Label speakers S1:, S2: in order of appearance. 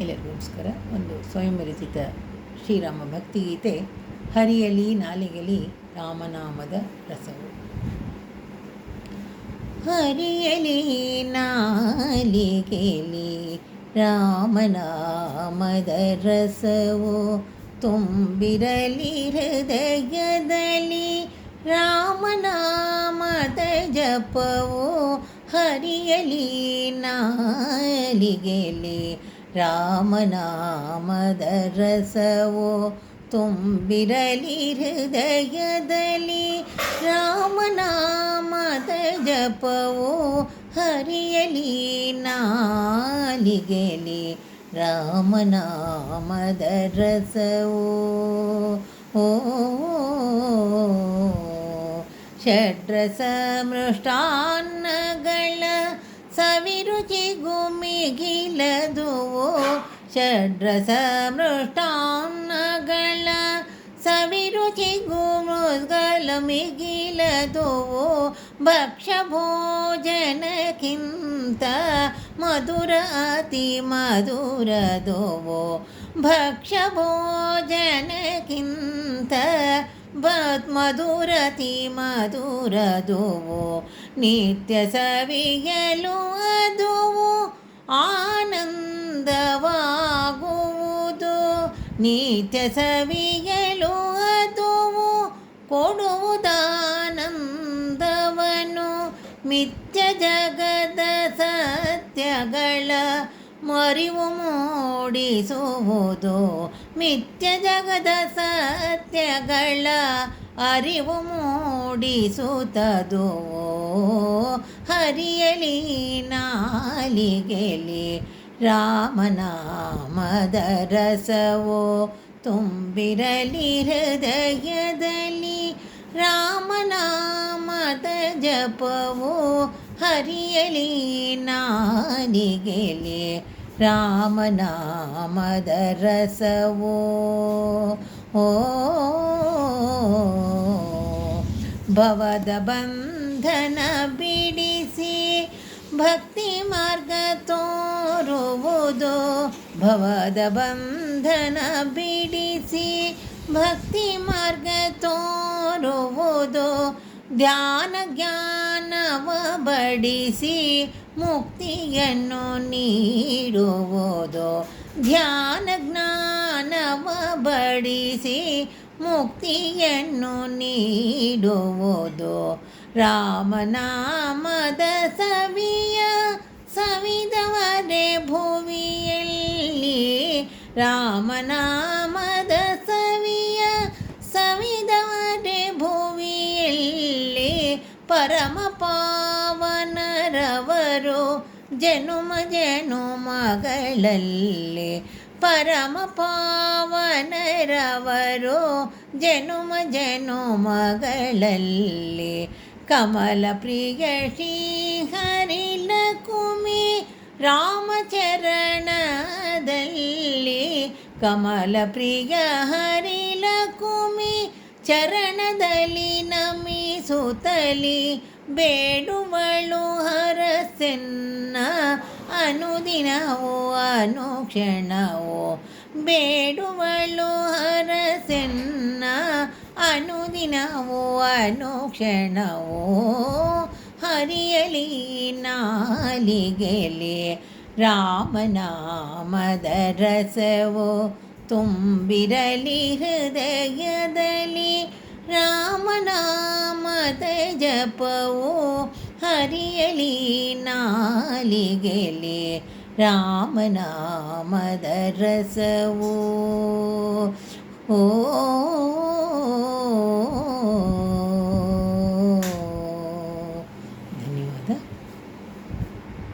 S1: ಎಲ್ಲರಿಗೂ ನಮಸ್ಕಾರ ಒಂದು ಸ್ವಯಂ ವಿರಚಿತ ಶ್ರೀರಾಮ ಭಕ್ತಿಗೀತೆ ಹರಿಯಲಿ ನಾಲಿಗಲಿ ರಾಮನಾಮದ ರಸವು. ಹರಿಯಲಿ ನಾಲಿಗೆಲಿ ರಾಮನಾಮದ ರಸವು. ತುಂಬಿರಲಿ ಹೃದಯದಲ್ಲಿ ರಾಮನಾಮದ ಜಪವು. ಹರಿಯಲಿ ನಾಲಿಗೆಲಿ ರಾಮನಾಮದ ರಸವೋ ತುಂಬಿರಲಿ ಹೃದಯದಲ್ಲಿ. ರಾಮನಾಮದ ಜಪವೋ ಹರಿಯಲಿ ನಾಲಿಗೆಲಿ. ರಾಮನಾಮದ ರಸವೋ ಓ ಷಡ್ರಸ ಮೃಷ್ಟಾನ್ನಗಳ ಸವಿರುಚಿ ಗುಮಿಗಿಲದುವು ಷಡ್ರಸ ಮೃಷ್ಟಾನ್ನಗಳ ಸವಿರುಚಿ ಗುಮುಗಳ ಮಿಗಿಲದುವು ಭಕ್ಷ್ಯ ಭೋಜನಕ್ಕಿಂತ ಮಧುರ ಅತಿ ಮಧುರದುವು ಭಕ್ಷ್ಯ ಭೋಜನಕ್ಕಿಂತ ಬತ್ ಮಧುರತಿ ಮಧುರದುವು ನಿತ್ಯ ಸವಿಯಲು ಅದುವು ಆನಂದವಾಗುವುದು. ನಿತ್ಯ ಸವಿಯಲು ಅದುವು ಕೊಡುವುದಾನಂದವನು. ಮಿಥ್ಯ ಜಗದ ಸತ್ಯಗಳ ಮರಿವು ಮೂಡಿಸುವುದು ಮಿಥ್ಯ ಜಗದ ಸತ್ಯಗಳ ಅರಿವು ಮೂಡಿಸುತ್ತದೋ? ಹರಿಯಲಿ, ನಾಲಿಗೆಲಿ ರಾಮನಾಮದ ರಸವೋ? ತುಂಬಿರಲಿ ಹೃದಯದಲ್ಲಿ ರಾಮನಾಮದ ಜಪವು? ಹರಿಯಲಿ ನಾನಿಗೆಲಿ ರಾಮನಾಮದ ರಸವೋ ಓ ಭವದ ಬಂಧನ ಬಿಡಿಸಿ ಭಕ್ತಿ ಮಾರ್ಗ ತೋರುವುದು ಭವದ ಬಂಧನ ಬಿಡಿಸಿ ಭಕ್ತಿ ಮಾರ್ಗ ತೋರುವುದು ಧ್ಯಾನ ಜ್ಞಾನವ ಬಡಿಸಿ ಮುಕ್ತಿಯನ್ನು ನೀಡುವುದು. ಧ್ಯಾನ ಜ್ಞಾನವ ಬಡಿಸಿ ಮುಕ್ತಿಯನ್ನು ನೀಡುವುದು. ರಾಮನಾಮದ ಸವಿಯ ಸವಿದವರೆ ಭುವಿಯಲ್ಲಿ ರಾಮನಾಮದ ಪರಮ ಪಾವನರವರು ಜನುಮ ಜನುಮಗಳಲ್ಲಿ ಪರಮ ಪಾವನರವರು ಜನುಮ ಜನುಮಗಳಲ್ಲಿ ಕಮಲ ಪ್ರಿಯ ಶ್ರೀಹರಿಲ ಕುಮಿ ರಾಮಚರಣದಲ್ಲಿ. ಕಮಲ ಪ್ರಿಯ ಹರಿಲ ಕುಮಿ ಚರಣದಲ್ಲಿ ನಮಿಸುತ್ತಲಿ ಬೇಡುವಳು ಹರಸೆನ್ನ ಅನುದಿನವೋ ಅನುಕ್ಷಣವೋ ಬೇಡುವಳು ಹರಸೆನ್ನ ಅನುದಿನವೋ ಅನುಕ್ಷಣವೋ ಹರಿಯಲಿ ನಾಲಿಗೆಲಿ ರಾಮನಾಮದ ರಸವೋ ತುಂಬಿರಲಿ ಹೃದಯದಲ್ಲಿ ರಾಮನಾಮದ ಜಪವು ಹರಿಯಲಿ ನಾಲಿಗೆಲಿ ರಾಮನಾಮದ ರಸವು. ಓ